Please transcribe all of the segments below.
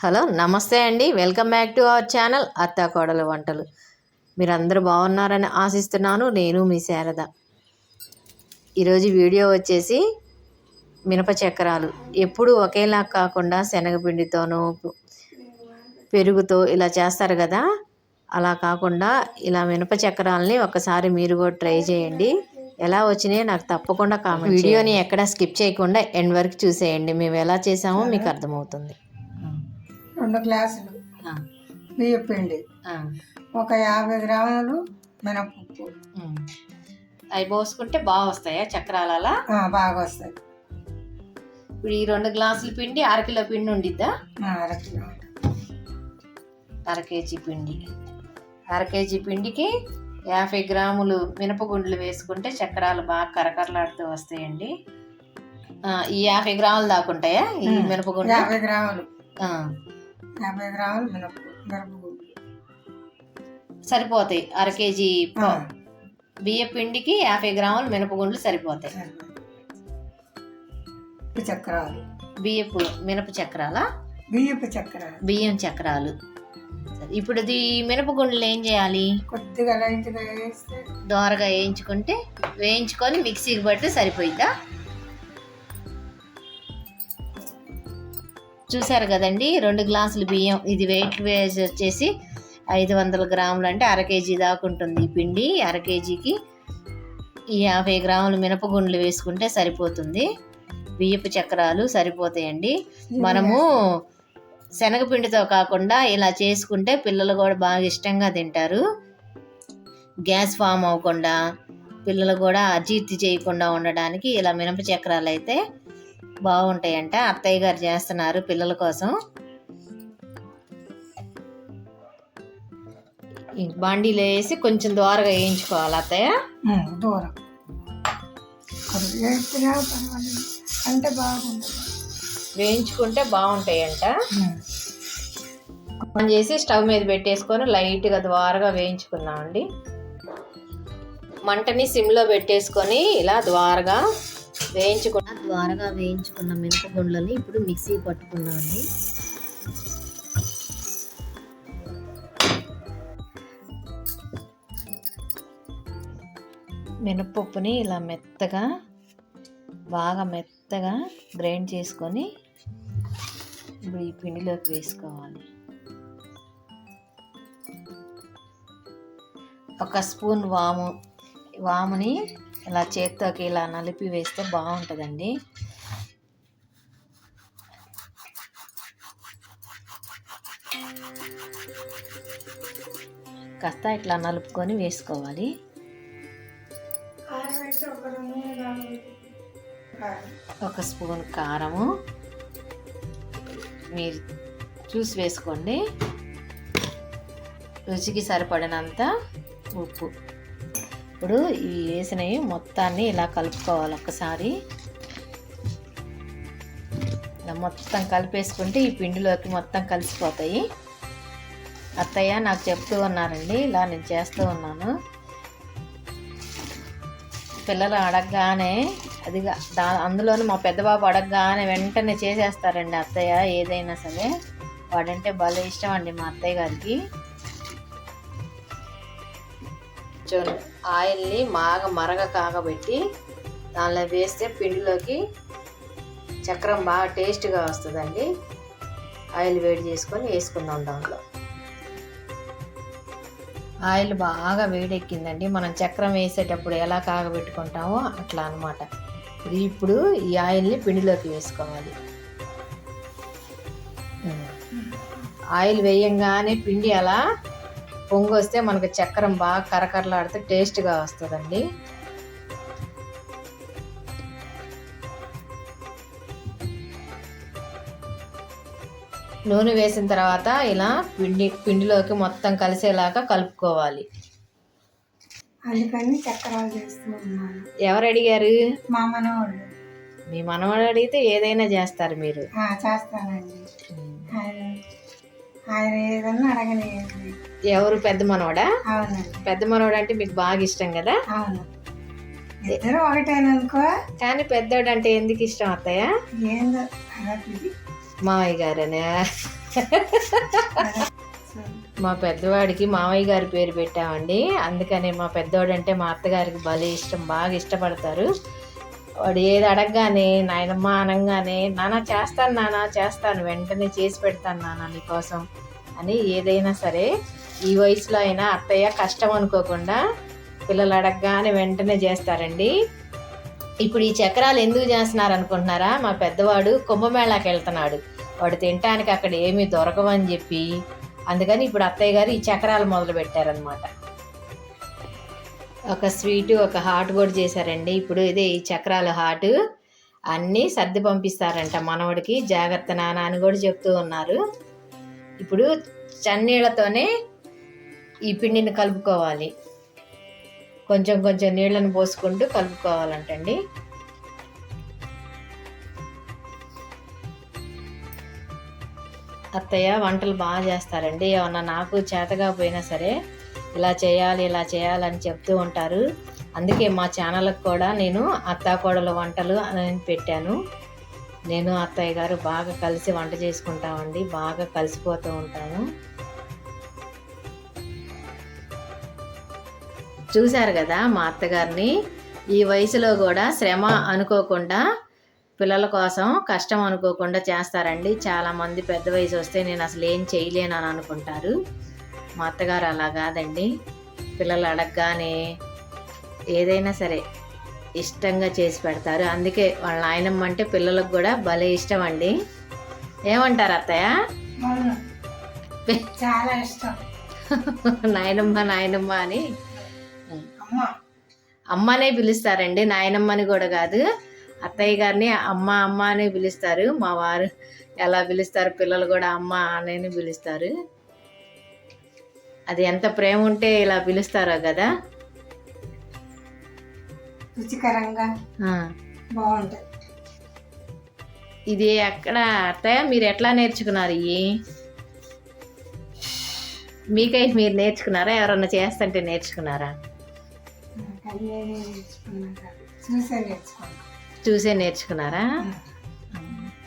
Hello నమస్తే అండి. Welcome back to our channel అత్త కోడలు వంటలు. మీరందరూ బాగున్నారని ఆశిస్తున్నాను. నేను మీ శారద. ఈరోజు వీడియో వచ్చేసి మినప చక్రాలు. ఎప్పుడు ఒకేలా కాకుండా శనగపిండితోనూ పెరుగుతో ఇలా చేస్తారు కదా. అలా కాకుండా ఇలా మినప చక్రాలని ఒకసారి మీరు కూడా ట్రై చేయండి. ఎలా వచ్చినాయో నాకు తప్పకుండా కామెంట్ వీడియోని ఎక్కడ స్కిప్ చేయకుండా ఎండ్ వరకు చూసేయండి. మేము ఎలా చేసామో మీకు అర్థమవుతుంది. రెండు గ్లాసులు బియ్యం పిండి. ఒక యాభై గ్రాములు మినపప్పు. అవి పోసుకుంటే బాగా వస్తాయా చక్రాలు అలా ఆ, బాగా వస్తాయి ఇప్పుడు ఈ రెండు గ్లాసుల పిండి అరకిలో పిండి ఉండిద్దా? అరకిలో అర కేజీ పిండి. అర కేజీ పిండికి యాభై గ్రాములు మినపగుండ్లు వేసుకుంటే చక్రాలు బాగా కరకరలాడుతూ వస్తాయండి. ఈ యాభై గ్రాములు దాకుంటాయా ఈ. మినపగుండ్లు? యాభై గ్రాములు. యాభై గ్రాములు మినప మినపగుళ్ళు సరిపోతాయి. అర కేజీ బియ్య పిండికి యాభై గ్రాములు మినపగుండ్లు సరిపోతాయి. చక్రాలు. బియ్యపు మినప చక్రాల? బియ్యపు చక్రాలు. బియ్యం చక్రాలు. ఇప్పుడు ఇది మినపగుండ్లు ఏం చేయాలి? కొద్దిగా దోరగా వేయించుకుంటే వేయించుకొని మిక్సీకి పడితే సరిపోయిద్దా? చూసారు కదండి రెండు గ్లాసులు బియ్యం ఇది వెయిట్ వేసి వచ్చేసి ఐదు వందల గ్రాములు అంటే అర కేజీ దాకా ఉంటుంది ఈ పిండి అర కేజీకి ఈ యాభై గ్రాములు మినపగుండ్లు వేసుకుంటే సరిపోతుంది. బియ్యపు చక్రాలు సరిపోతాయండి. మనము శనగపిండితో కాకుండా ఇలా చేసుకుంటే పిల్లలు కూడా బాగా ఇష్టంగా తింటారు. గ్యాస్ ఫామ్ అవ్వకుండా పిల్లలు కూడా అజీర్తి చేయకుండా ఉండడానికి ఇలా మినప చక్రాలు అయితే బాగుంటాయంట. అత్తయ్య గారు చేస్తున్నారు పిల్లల కోసం. బాండీలో వేసి కొంచెం దోరగా వేయించుకోవాలి అత్తయ్య. దూరం. అంటే బాగుంటుంది. వేయించుకుంటే బాగుంటాయంట. ఆన్ చేసి స్టవ్ మీద పెట్టేసుకొని లైట్గా ద్వారగా వేయించుకుందామండి. మంటని సిమ్లో పెట్టేసుకొని ఇలా ద్వారగా వేయించుకున్న ద్వారగా వేయించుకున్న మినపగుండ్లని ఇప్పుడు మిక్సీ పట్టుకున్నాను. మినపప్పుని ఇలా మెత్తగా బాగా మెత్తగా గ్రైండ్ చేసుకొని ఇప్పుడు ఈ పిండిలోకి వేసుకోవాలి. ఒక స్పూన్ వాము వాముని ఇలా చేత్తోకి ఇలా నలిపి వేస్తే బాగుంటుందండి. కాస్త ఇట్లా నలుపుకొని వేసుకోవాలి. ఒక కారం. ఒక స్పూన్ కారము. మీరు చూసి వేసుకోండి. రుచికి సరిపడినంత ఉప్పు. ఇప్పుడు ఈ వేసినవి మొత్తాన్ని ఇలా కలుపుకోవాలి ఒక్కసారి. ఇలా మొత్తం కలిపేసుకుంటే ఈ పిండిలోకి మొత్తం కలిసిపోతాయి. అత్తయ్య నాకు చెప్తూ ఉన్నారండి ఇలా నేను చేస్తూ ఉన్నాను. పిల్లలు అడగగానే అది దా అందులోనూ మా పెద్ద బాబు అడగగానే వెంటనే చేసేస్తారండి అత్తయ్య ఏదైనా సరే. వాడంటే భలే ఇష్టం అండి మా అత్తయ్య గారికి. చూడండి ఆయిల్ని బాగా మరగ కాగబెట్టి దానిలో వేస్తే పిండిలోకి చక్రం బాగా టేస్ట్గా వస్తుందండి. ఆయిల్ వేడి చేసుకొని వేసుకుందాం దాంట్లో. ఆయిల్ బాగా వేడెక్కిందండి. మనం చక్రం వేసేటప్పుడు ఎలా కాగబెట్టుకుంటామో అట్లా అనమాట ఇది ఇప్పుడు ఈ ఆయిల్ని పిండిలోకి వేసుకోవాలి. ఆయిల్ వేయంగానే పిండి అలా పొంగు వస్తే మనకు చక్రం బాగా కరకరలాడితే టేస్ట్గా వస్తుందండి. నూనె వేసిన తర్వాత ఇలా పిండి పిండిలోకి మొత్తం కలిసేలాగా కలుపుకోవాలి. అందుకని చక్రాలు ఎవరు అడిగారు? మా మనవాళ్ళు మీ మనవాడు అడిగితే ఏదైనా చేస్తారు మీరు. ఆ, చేస్తానండి. ఆయన ఏదన్నా ఎవరు పెద్ద మనవడా? అవునండి. పెద్ద మనవడు అంటే మీకు బాగా ఇష్టం కదా? అవును. ఇద్దరు ఒకటేననుకో. కానీ పెద్దోడు అంటే ఎందుకు ఇష్టం అత్తయ్య? ఏందో? మావయ్య గారనే? మా పెద్దవాడికి మామయ్య గారి పేరు పెట్టామండి. అందుకని మా పెద్దవాడు అంటే మా అత్తగారికి భలే ఇష్టం బాగా ఇష్టపడతారు. వాడు ఏది అడగగానే నాయనమ్మ అనగానే నాన్న చేస్తాను నానా చేస్తాను వెంటనే చేసి పెడతాను నాన్న నీకోసం అని ఏదైనా సరే ఈ వయసులో అయినా అత్తయ్య కష్టం అనుకోకుండా పిల్లలు అడగగానే వెంటనే చేస్తారండి. ఇప్పుడు ఈ చక్రాలు ఎందుకు చేస్తున్నారు అనుకుంటున్నారా? మా పెద్దవాడు కుంభమేళాకి వెళ్తున్నాడు. వాడు తినటానికి అక్కడ ఏమీ దొరకవని చెప్పి అందుకని ఇప్పుడు అత్తయ్య గారు ఈ చక్రాలు మొదలు పెట్టారనమాట ఒక స్వీటు ఒక హాట్ కూడా చేశారండి. ఇప్పుడు ఇదే ఈ చక్రాల హాట్. అన్నీ సర్ది పంపిస్తారంట మనవడికి. జాగ్రత్త నాన్న అని కూడా చెప్తూ ఉన్నారు. ఇప్పుడు చన్నీళ్ళతోనే ఈ పిండిని కలుపుకోవాలి. కొంచెం కొంచెం నీళ్ళను పోసుకుంటూ కలుపుకోవాలంటండి. అత్తయ్య వంటలు బాగా చేస్తారండి. ఏమన్నా నాకు చేతగా పోయినా సరే ఇలా చేయాలి ఇలా చేయాలని చెప్తూ ఉంటారు. అందుకే మా ఛానల్కి కూడా నేను అత్తాకోడల వంటలు అని పెట్టాను. నేను అత్తయ్య గారు బాగా కలిసి వంట చేసుకుంటామండి బాగా కలిసిపోతూ ఉంటాను చూశారు కదా మా అత్తగారిని? ఈ వయసులో కూడా శ్రమ అనుకోకుండా పిల్లల కోసం కష్టం అనుకోకుండా చేస్తారండి. చాలామంది పెద్ద వయసు వస్తే నేను అసలు ఏం చేయలేను అని అనుకుంటారు. మా అత్తగారు అలా కాదండి. పిల్లలు అడగగానే ఏదైనా సరే ఇష్టంగా చేసి పెడతారు. అందుకే వాళ్ళ నాయనమ్మ అంటే పిల్లలకు కూడా భలే ఇష్టం అండి. ఏమంటారు అత్తయ్య? చాలా ఇష్టం. నాయనమ్మ నాయనమ్మ అని. అమ్మ. అమ్మనే పిలుస్తారండి. నాయనమ్మని కూడా కాదు. అత్తయ్య గారిని అమ్మ అమ్మ అని పిలుస్తారు. మా వారు ఎలా పిలుస్తారు? పిల్లలు కూడా అమ్మ అని పిలుస్తారు. అది ఎంత ప్రేమ ఉంటే ఇలా పిలుస్తారో కదా? రుచికరంగా. బాగుంటుంది ఇది ఎక్కడ అత్తయ్య? మీరు ఎట్లా నేర్చుకున్నారు ఇవి మీకై మీరు నేర్చుకున్నారా? ఎవరన్నా చేస్తుంటే నేర్చుకున్నారా? చూసే నేర్చుకున్నారా?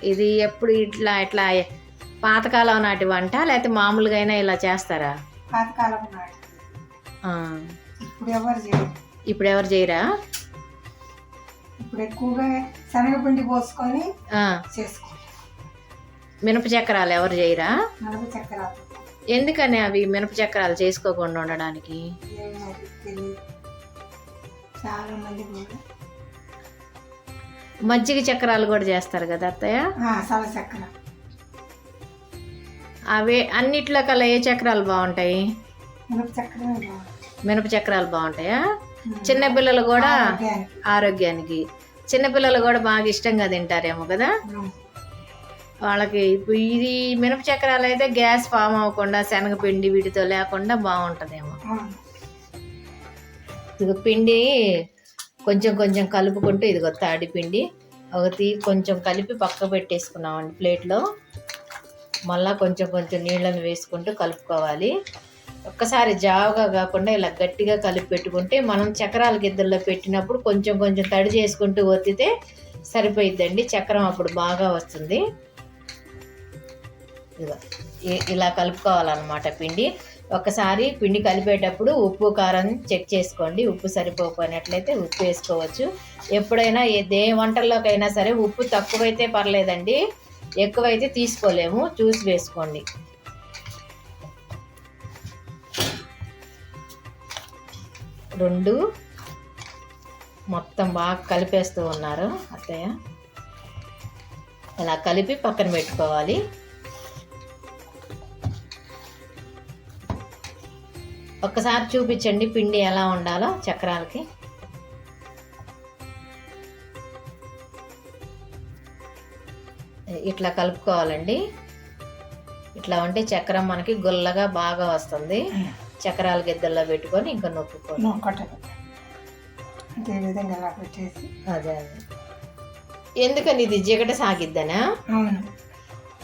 ఇది ఎప్పుడు ఇట్లా ఇట్లా పాతకాలం నాటి వంట? లేకపోతే మామూలుగా అయినా ఇలా చేస్తారా? పాతకాలం ఆ. ఇప్పుడు ఎవరు చేయరు. ఇప్పుడు ఎవరు చేయరా? ఇప్పుడు ఎక్కువగా శనగపిండి పోసుకొని ఆ. చేసుకుంటాం మినప చక్రాలు ఎవరు చేయరా? నలుగు చక్రాలు. ఎందుకని అవి మినప చక్రాలు చేసుకోకుండా ఉండడానికి? చాలా మంది మజ్జిగ చక్రాలు కూడా చేస్తారు కదా అత్తయ్య? ఆ, సల చక్ర అవి అన్నిట్లో కల్లా ఏ చక్రాలు బాగుంటాయి? మినప చక్రాలు బాగుంటాయా? చిన్న పిల్లలు కూడా ఆరోగ్యానికి. చిన్నపిల్లలు కూడా బాగా ఇష్టంగా తింటారేమో కదా. వాళ్ళకి ఇప్పుడు ఇది మినప చక్రాలు అయితే గ్యాస్ ఫామ్ అవ్వకుండా శనగపిండి వీటితో లేకుండా బాగుంటుందేమో. ఇదిగో పిండి కొంచెం కొంచెం కలుపుకుంటూ ఇదిగో తాడి పిండి. ఒకటి కొంచెం కలిపి పక్క పెట్టేసుకున్నామండి ప్లేట్లో. మళ్ళా కొంచెం కొంచెం నీళ్ళని వేసుకుంటూ కలుపుకోవాలి. ఒక్కసారి జావగా కాకుండా ఇలా గట్టిగా కలిపి పెట్టుకుంటే మనం చక్రాల గిద్దల్లో పెట్టినప్పుడు కొంచెం కొంచెం తడి చేసుకుంటూ ఒత్తితే సరిపోయిద్దండి. చక్రం అప్పుడు బాగా వస్తుంది. ఇలా కలుపుకోవాలన్నమాట పిండి. ఒకసారి పిండి కలిపేటప్పుడు ఉప్పు కారం చెక్ చేసుకోండి. ఉప్పు సరిపోకపోయినట్లయితే ఉప్పు వేసుకోవచ్చు. ఎప్పుడైనా ఏ దే వంటల్లోకైనా సరే ఉప్పు తక్కువైతే పర్లేదండి. ఎక్కువైతే తీసుకోలేము. చూసి వేసుకోండి. రెండు. మొత్తం బాగా కలిపేస్తూ ఉన్నారు అత్తయ్య. ఇలా కలిపి పక్కన పెట్టుకోవాలి. ఒక్కసారి చూపించండి పిండి ఎలా ఉండాలో చక్రాలకి. ఇట్లా కలుపుకోవాలండి. ఇట్లా ఉంటే చక్రం మనకి గుల్లగా బాగా వస్తుంది. చక్రాల గిద్దల్లో పెట్టుకొని ఇంకా నొక్కుకోవాలి. అదే విధంగా అలా పెట్టేసి. అదే అదే. ఎందుకని ఇది జిగట సాగిద్దనా? అవును.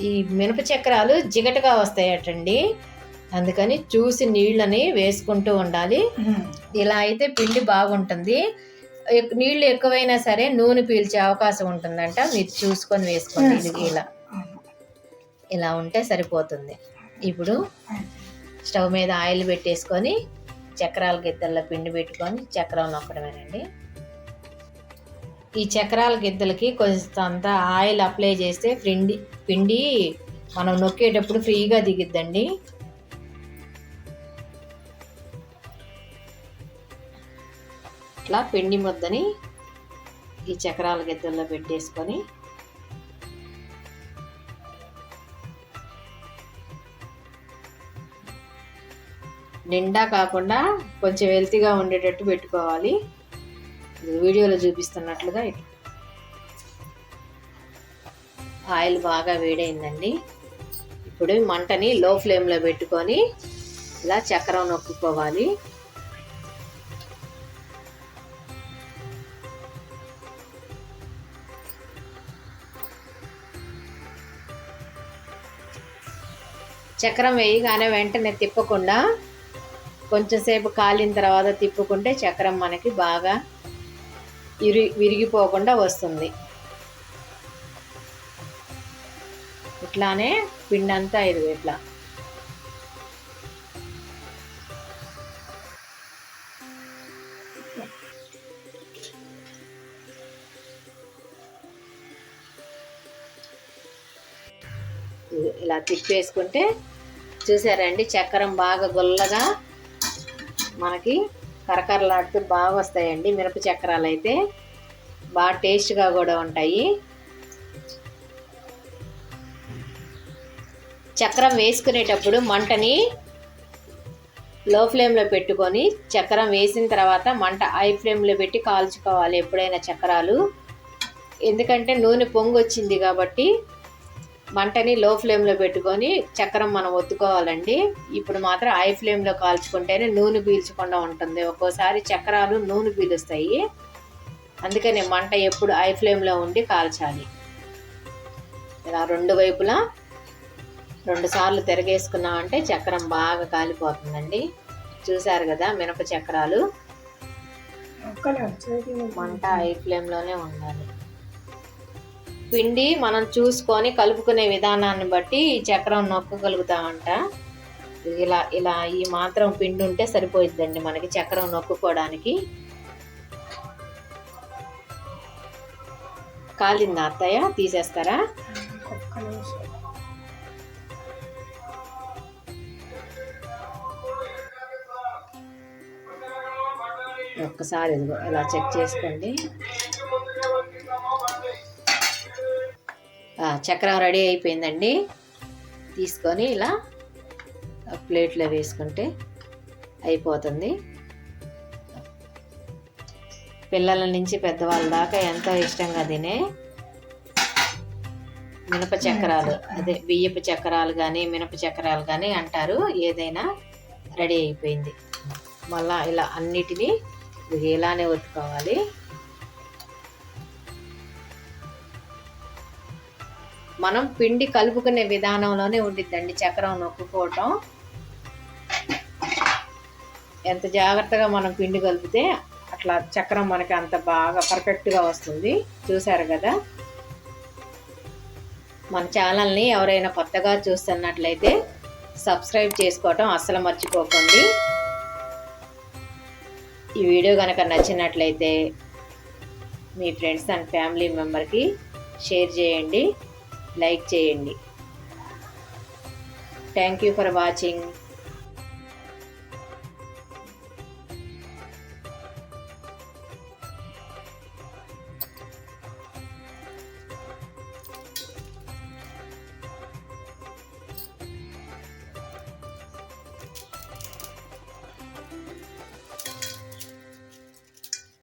ఈ మినప చక్రాలు జిగటగా వస్తాయటండి. అందుకని చూసి నీళ్ళని వేసుకుంటూ ఉండాలి. ఇలా అయితే పిండి బాగుంటుంది. నీళ్ళు ఎక్కువైనా సరే నూనె పీల్చే అవకాశం ఉంటుందంట. మీరు చూసుకొని వేసుకోండి. ఇది ఇలా. ఇలా ఉంటే సరిపోతుంది. ఇప్పుడు స్టవ్ మీద ఆయిల్ పెట్టేసుకొని చక్రాల గిద్దల్లో పిండి పెట్టుకొని చక్రం నొక్కడమేనండి. ఈ చక్రాల గిద్దలకి కొంత ఆయిల్ అప్లై చేస్తే పిండి పిండి మనం నొక్కేటప్పుడు ఫ్రీగా దిగిద్దండి. అట్లా పిండి ముద్దని ఈ చక్రాల గిద్దల్లో పెట్టేసుకొని నిండా కాకుండా కొంచెం హెల్తీగా ఉండేటట్టు పెట్టుకోవాలి. వీడియోలో చూపిస్తున్నట్లుగా ఆయిల్ బాగా వేడైందండి. ఇప్పుడు మంటని లో ఫ్లేమ్లో పెట్టుకొని ఇలా చక్రం నొక్కుకోవాలి. చక్రం వేయగానే వెంటనే తిప్పకుండా కొంచెంసేపు కాలిన తర్వాత తిప్పుకుంటే చక్రం మనకి బాగా ఇరి విరిగిపోకుండా వస్తుంది. ఇట్లానే పిండంతా ఇది ఇట్లా. ఇది ఇలా తిప్పేసుకుంటే చూసారండి చక్రం బాగా గుల్లగా మనకి కరకరలాడుతూ బాగా వస్తాయండి మిరప చక్రాలు అయితే బాగా టేస్ట్గా కూడా ఉంటాయి. చక్రం వేసుకునేటప్పుడు మంటని లో ఫ్లేమ్లో పెట్టుకొని చక్రం వేసిన తర్వాత మంట హై ఫ్లేమ్లో పెట్టి కాల్చుకోవాలి ఎప్పుడైనా చక్రాలు. ఎందుకంటే నూనె పొంగు వచ్చింది కాబట్టి మంటని లో ఫ్లేమ్లో పెట్టుకొని చక్రం మనం ఒత్తుకోవాలండి. ఇప్పుడు మాత్రం హై ఫ్లేమ్లో కాల్చుకుంటేనే నూనె పీల్చకుండా ఉంటుంది. ఒక్కోసారి చక్రాలు నూనె పీలుస్తాయి. అందుకని మంట ఎప్పుడు హై ఫ్లేమ్లో ఉండి కాల్చాలి. ఇలా రెండు వైపులా రెండు సార్లు తిరగేసుకున్నామంటే చక్రం బాగా కాలిపోతుందండి. చూసారు కదా మినప చక్రాలు? మంట హై ఫ్లేమ్లోనే ఉండాలి. పిండి మనం చూసుకొని కలుపుకునే విధానాన్ని బట్టి ఈ చక్రం నొక్కగలుగుతామంట. ఇలా ఇలా ఈ మాత్రం పిండి ఉంటే సరిపోయిద్దండి మనకి చక్రం నొక్కుకోవడానికి. కాలిందా అత్తయ్య? తీసేస్తారా? ఒక్కసారి ఇదిగో ఇలా చెక్ చేసుకోండి. చక్రం రెడీ అయిపోయిందండి. తీసుకొని ఇలా ప్లేట్లో వేసుకుంటే అయిపోతుంది. పిల్లల నుంచి పెద్దవాళ్ళ దాకా ఎంతో ఇష్టంగా తినే మినప చక్రాలు అదే బియ్యపు చక్రాలు కానీ మినప చక్రాలు కానీ అంటారు. ఏదైనా రెడీ అయిపోయింది. మళ్ళా ఇలా అన్నిటినీ ఇలానే ఒత్తుకోవాలి. మనం పిండి కలుపుకునే విధానంలోనే ఉండిద్దండి చక్రం నొక్కుకోవటం. ఎంత జాగ్రత్తగా మనం పిండి కలిపితే అట్లా చక్రం మనకి అంత బాగా పర్ఫెక్ట్గా వస్తుంది. చూసారు కదా? మన ఛానల్ని ఎవరైనా కొత్తగా చూస్తున్నట్లయితే సబ్స్క్రైబ్ చేసుకోవటం అస్సలు మర్చిపోకండి. ఈ వీడియో కనుక నచ్చినట్లయితే మీ ఫ్రెండ్స్ అండ్ ఫ్యామిలీ మెంబర్కి షేర్ చేయండి. లైక్ చేయండి. Thank you for watching